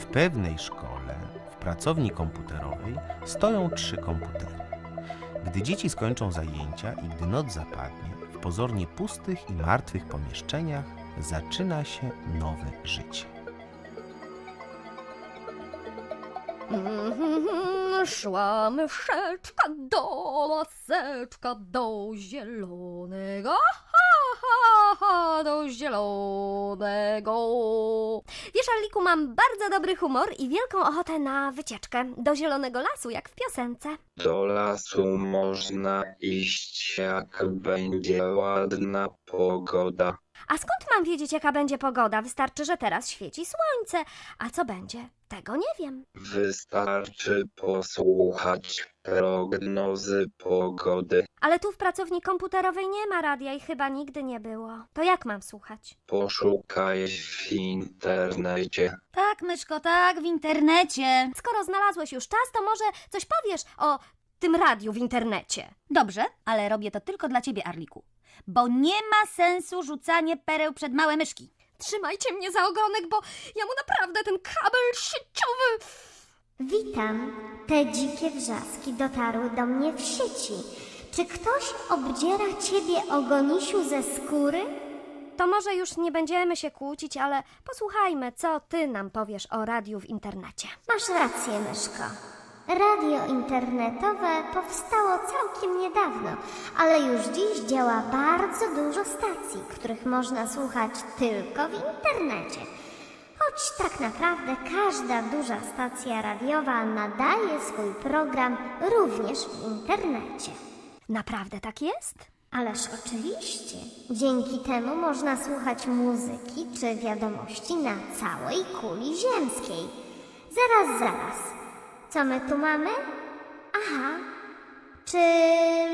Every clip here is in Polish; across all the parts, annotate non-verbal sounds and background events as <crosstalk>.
W pewnej szkole, w pracowni komputerowej, stoją trzy komputery. Gdy dzieci skończą zajęcia i gdy noc zapadnie, w pozornie pustych i martwych pomieszczeniach zaczyna się nowe życie. <laughs> Szła myszeczka do laseczka, do zielonego, do zielonego. Wiesz, Aliku, mam bardzo dobry humor i wielką ochotę na wycieczkę do zielonego lasu, jak w piosence. Do lasu można iść, jak będzie ładna pogoda. A skąd mam wiedzieć, jaka będzie pogoda? Wystarczy, że teraz świeci słońce. A co będzie? Tego nie wiem. Wystarczy posłuchać prognozy pogody. Ale tu w pracowni komputerowej nie ma radia i chyba nigdy nie było. To jak mam słuchać? Poszukaj w internecie. Tak, myszko, tak, w internecie. Skoro znalazłeś już czas, to może coś powiesz o tym radiu w internecie. Dobrze, ale robię to tylko dla ciebie, Arliku. Bo nie ma sensu rzucanie pereł przed małe myszki. Trzymajcie mnie za ogonek, bo ja mu naprawdę ten kabel sieciowy... Witam. Te dzikie wrzaski dotarły do mnie w sieci. Czy ktoś obdziera ciebie ogonisiu ze skóry? To może już nie będziemy się kłócić, ale posłuchajmy, co ty nam powiesz o radiu w internecie. Masz rację, myszko. Radio internetowe powstało całkiem niedawno, ale już dziś działa bardzo dużo stacji, których można słuchać tylko w internecie. Choć tak naprawdę każda duża stacja radiowa nadaje swój program również w internecie. Naprawdę tak jest? Ależ oczywiście. Dzięki temu można słuchać muzyki czy wiadomości na całej kuli ziemskiej. Zaraz, zaraz. Co my tu mamy? Aha. Czy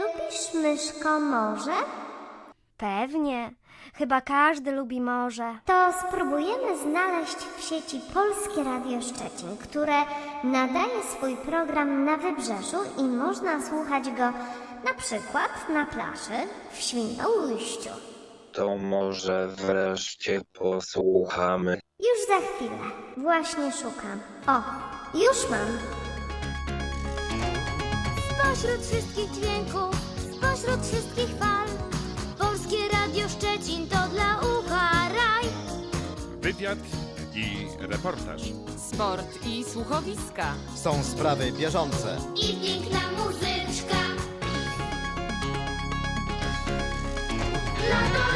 lubisz myszko morze? Pewnie. Chyba każdy lubi morze. To spróbujemy znaleźć w sieci Polskie Radio Szczecin, które nadaje swój program na wybrzeżu i można słuchać go na przykład na plaży w Świnoujściu. To może wreszcie posłuchamy. Już za chwilę. Właśnie szukam. O, już mam. Spośród wszystkich dźwięków, spośród wszystkich fal Polskie Radio Szczecin to dla ucha raj Wywiad i reportaż. Sport i słuchowiska. Są sprawy bieżące. i piękna muzyczka Dla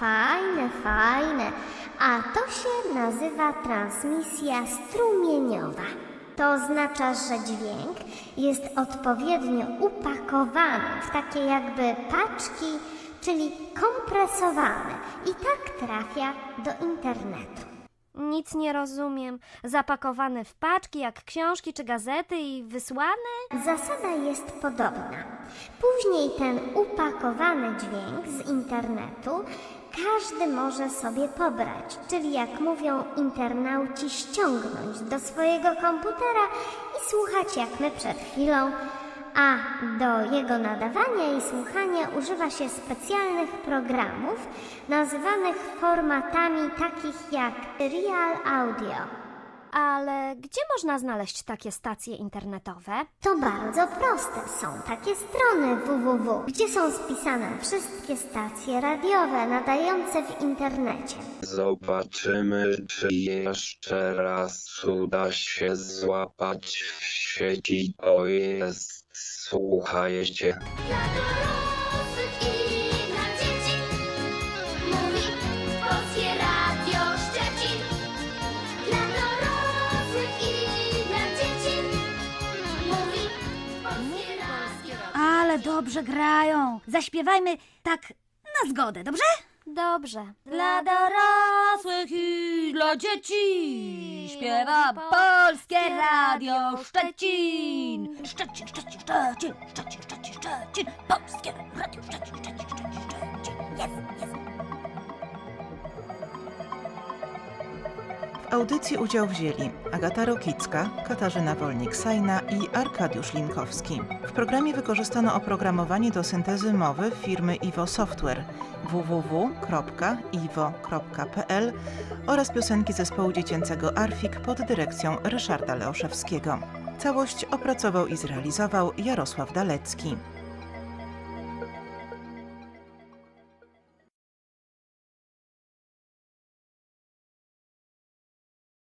Fajne. Fajne. A to się nazywa transmisja strumieniowa. To oznacza, że dźwięk jest odpowiednio upakowany w takie jakby paczki, czyli kompresowany i tak trafia do internetu. Nic nie rozumiem. Zapakowany w paczki jak książki czy gazety i wysłany? Zasada jest podobna. Później ten upakowany dźwięk z internetu każdy może sobie pobrać, czyli jak mówią internauci, ściągnąć do swojego komputera i słuchać jak my przed chwilą. A do jego nadawania i słuchania używa się specjalnych programów nazywanych formatami takich jak Real Audio. Ale gdzie można znaleźć takie stacje internetowe? To bardzo proste. Są takie strony www, gdzie są spisane wszystkie stacje radiowe nadające w internecie. Zobaczymy, czy jeszcze raz uda się złapać w sieci. O jest, słuchajcie. Dobrze grają. Zaśpiewajmy tak na zgodę, dobrze? Dobrze. Dla dorosłych i dla dzieci śpiewa Polskie Radio Szczecin. Szczecin, Szczecin, Szczecin, Szczecin, Szczecin, Szczecin. Polskie Radio Szczecin, Szczecin, Szczecin, Szczecin. Jest, jest. W audycji udział wzięli Agata Rokicka, Katarzyna Wolnik-Sajna i Arkadiusz Linkowski. W programie wykorzystano oprogramowanie do syntezy mowy firmy Iwo Software www.iwo.pl oraz piosenki zespołu dziecięcego Arfik pod dyrekcją Ryszarda Leoszewskiego. Całość opracował i zrealizował Jarosław Dalecki.